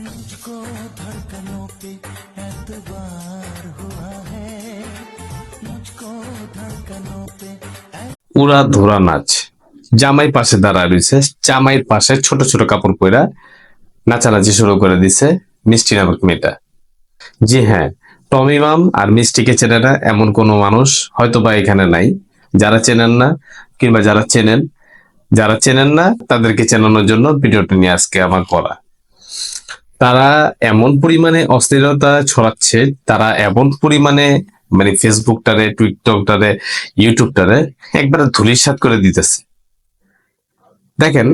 मुझको धड़कनों पे एतबार हुआ है मुझको धड़कनों पे উড়া ধুরা নাচ জামাই পাশে দাঁড়ায় রয়েছে জামাইয়ের পাশে ছোট ছোট কাপড় পরা নাচানাচি শুরু করে দিছে মিষ্টি নামক মেয়েটা জি হ্যাঁ টমি মাম আর মিষ্টিকে চেনে না এমন কোনো মানুষ হয়তো বা এখানে নাই যারা চেনেন না কিংবা যারা চেনেন যারা চেনেন না তাদেরকে চেনানোর জন্য ভিডিওটা নিয়ে আজকে আমার করা তারা এমন পরিমাণে অশ্লীলতা ছড়াচ্ছে তারা এমন পরিমাণে মানে ফেসবুকটারে টুইটকটারে ইউটিউবটারে একবারে ধুলিসাৎ করে দিতেছে। দেখেন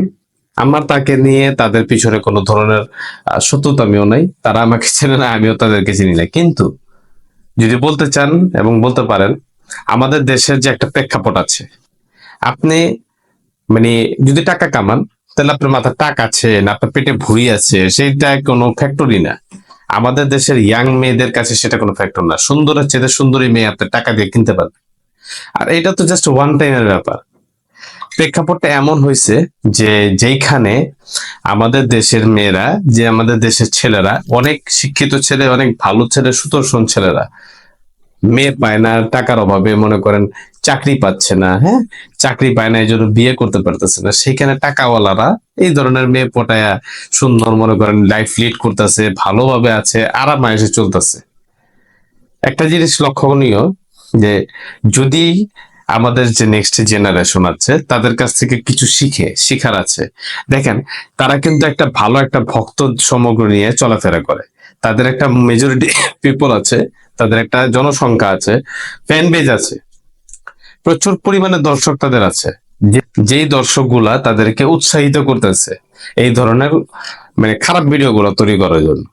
আমার তাকে নিয়ে তাদের পিছনে কোনো ধরনের আহ, শত্রুতামিও নাই তারা আমাকে চেনে না আমিও তাদেরকে চিনি না। কিন্তু যদি বলতে চান এবং বলতে পারেন আমাদের দেশের যে একটা প্রেক্ষাপট আছে আপনি মানে যদি টাকা কামান তাহলে আপনার মাথায় টাক আছে না, আপনার পেটে ভুঁড়ি আছে, সেইটা কোনো ফ্যাক্টরি না। আমাদের দেশের ইয়াং মেয়েদের কাছে সেটা কোনো ফ্যাক্টর না। সুন্দরের চেয়ে সুন্দরী মেয়ে আপনি টাকা দিয়ে কিনতে পারবেন। আর এটা তো জাস্ট ওয়ান টাইমের ব্যাপার। প্রেক্ষাপটটা এমন হয়েছে যে যেইখানে আমাদের দেশের মেয়েরা, যে আমাদের দেশের ছেলেরা, অনেক শিক্ষিত ছেলে, অনেক ভালো ছেলে, সুদর্শন ছেলেরা মেয়ে পায় না, টাকার অভাবে মনে করেন চাকরি পাচ্ছে না হ্যাঁ? চাকরি পায় না, এই জন্য বিয়ে করতে পারতেছে না। সেখানে টাকাওয়ালারা এই ধরনের মেয়ে পটায়া সুন্দর মনে করেন লাইফ লিড করতেছে, ভালোভাবে আছে, আরাম এসে চলতেছে। একটা জিনিস লক্ষণীয় যে যদি আমাদের যে নেক্সট জেনারেশন আছে, তাদের কাছ থেকে কিছু শিখে, শিখার আছে। দেখেন, তারা কিন্তু একটা ভালো একটা ভক্ত সমগ্র নিয়ে চলাফেরা করে। তাদের একটা মেজরিটি পিপল আছে তাদের একটা জনসংখ্যা আছে ফ্যান বেজ আছে। প্রচুর পরিমাণে দর্শক তাদের আছে। যেই দর্শকগুলা তাদেরকে উৎসাহিত করতেছে, এই ধরনের মানে খারাপ ভিডিও গুলো তৈরি করার জন্য।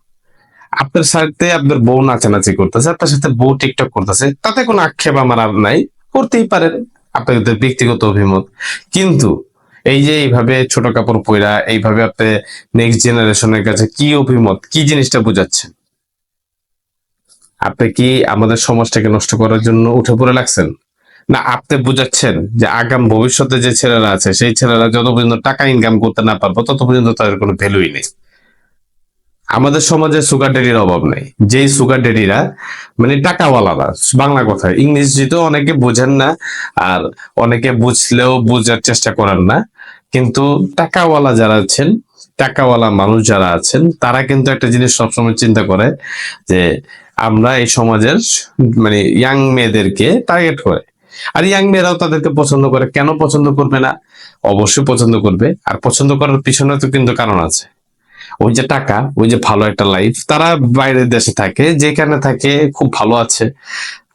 আপনার সাথে আপনার বউ নাচানাচি করতেছে, আপনার সাথে বউ টিকটক করতেছে, তাতে কোনো আক্ষেপ আমার নাই, করতেই পারেন, আপনাদের ব্যক্তিগত অভিমত। কিন্তু এই যে এইভাবে ছোট কাপড় পয়রা এইভাবে আপনি নেক্সট জেনারেশনের কাছে কি অভিমত, কি জিনিসটা বোঝাচ্ছেন? আপনি কি আমাদের সমাজটাকে নষ্ট করার জন্য উঠে পড়ে লাগছেন? না, আপনি বুঝাচ্ছেন যে আগাম ভবিষ্যতে যে ছেলেরা আছে, সেই ছেলেরা যত পর্যন্ত টাকা ইনকাম করতে না পারব, তত পর্যন্ত তাদের কোনো ভ্যালুই নেই। আমাদের সমাজে সুগার ডেডির অভাব নেই। যেই সুগার ডেডিরা মানে টাকাওয়ালারা, বাংলা কথা ইংরেজি তো অনেকে বোঝেন না, আর অনেকে বুঝলেও বোঝার চেষ্টা করেন না, কিন্তু টাকাওয়ালা যারা আছেন, টাকাওয়ালা মানুষ যারা আছেন, তারা কিন্তু একটা জিনিস সবসময় চিন্তা করে যে আমরা এই সমাজের মানে ইয়াং মেয়েদেরকে টার্গেট করে। আর ইয়াং মেয়েরাও তাদেরকে পছন্দ করে। কেন পছন্দ করবে না? অবশ্যই পছন্দ করবে। আর পছন্দ করার পিছনে তো কিন্তু কারণ আছে। ওই যে টাকা, ওই যে ভালো একটা লাইফ তারা বাইরের দেশে থাকে, যেখানে থাকে, খুব ভালো আছে।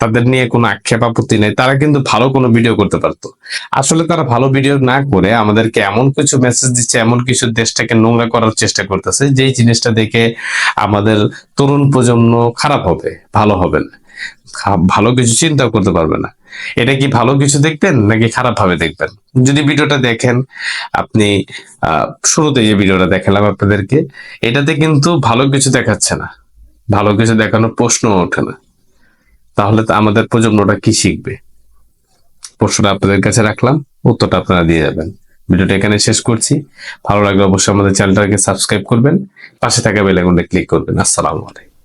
তাদের নিয়ে কোনো আক্ষেপ আপত্তি নেই, তারা কিন্তু ভালো কোনো ভিডিও করতে পারতো। আসলে তারা ভালো ভিডিও না করে আমাদেরকে এমন কিছু মেসেজ দিচ্ছে, এমন কিছু দেশটাকে নোংরা করার চেষ্টা করতেছে, যেই জিনিসটা দেখে আমাদের তরুণ প্রজন্ম খারাপ হবে, ভালো হবে না। ভালো কিছু চিন্তা করতে পারবে না। এটা কি ভালো কিছু দেখবেন নাকি খারাপ ভাবে দেখবেন? যদি ভিডিওটা দেখেন, আপনি শুরুতে যে ভিডিওটা দেখালাম আপনাদেরকে, এটাতে কিন্তু ভালো কিছু দেখাচ্ছে না। ভালো কিছু দেখানোর প্রশ্ন ওঠে না। তাহলে তো আমাদের প্রজন্মটা কি শিখবে? প্রশ্নটা আপনাদের কাছে রাখলাম, উত্তরটা আপনারা দিয়ে যাবেন। ভিডিওটা এখানে শেষ করছি। ভালো লাগলে অবশ্যই আমাদের চ্যানেলটাকে সাবস্ক্রাইব করবেন, পাশে থাকা বেল ক্লিক করবেন। আসসালামু আলাইকুম।